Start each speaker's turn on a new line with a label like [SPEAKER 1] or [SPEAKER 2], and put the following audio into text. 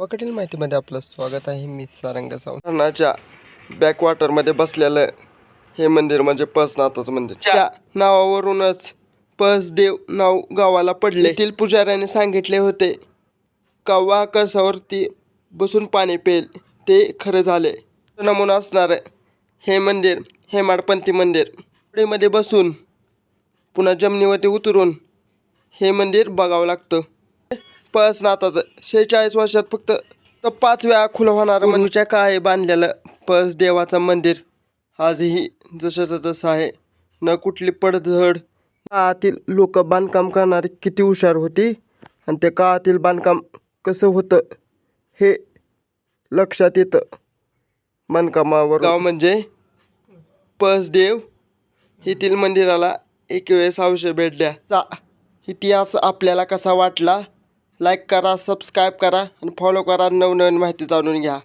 [SPEAKER 1] गावाकडील माहितीमध्ये आपलं स्वागत आहे. मी सारंग सावंतच्या बॅकवॉटरमध्ये बसलेलं हे मंदिर म्हणजे पसनाथचं मंदिर. त्या नावावरूनच पसदेव नाव गावाला पडले. येथील पुजाऱ्याने सांगितले होते कव्वा कसावरती बसून पाणी पेल ते खरं झाले. नमुना असणार हे मंदिर हेमाडपंथी मंदिर. मध्ये बसून पुन्हा जमिनीवरती उतरून हे मंदिर बघावं लागतं. पळसनाथाचं शेहेचाळीस वर्षात फक्त तर पाच वेळा खुलं होणारं मनुष्या काय बांधलेलं? पळस देवाचं मंदिर. आजही जसंचं तसं आहे. न कुठली पडझड. काळातील लोक बांधकाम करणारे किती हुशार होती. आणि त्या काळातील बांधकाम कसं होतं हे लक्षात येतं. बांधकामावर गाव म्हणजे? पसदेव येथील मंदिराला एक वेळेस अवश्य भेट द्या. चा इतिहास आपल्याला कसा वाटला? लाईक करा सबस्क्राईब करा आणि फॉलो करा. नवनवीन माहिती जाणून घ्या.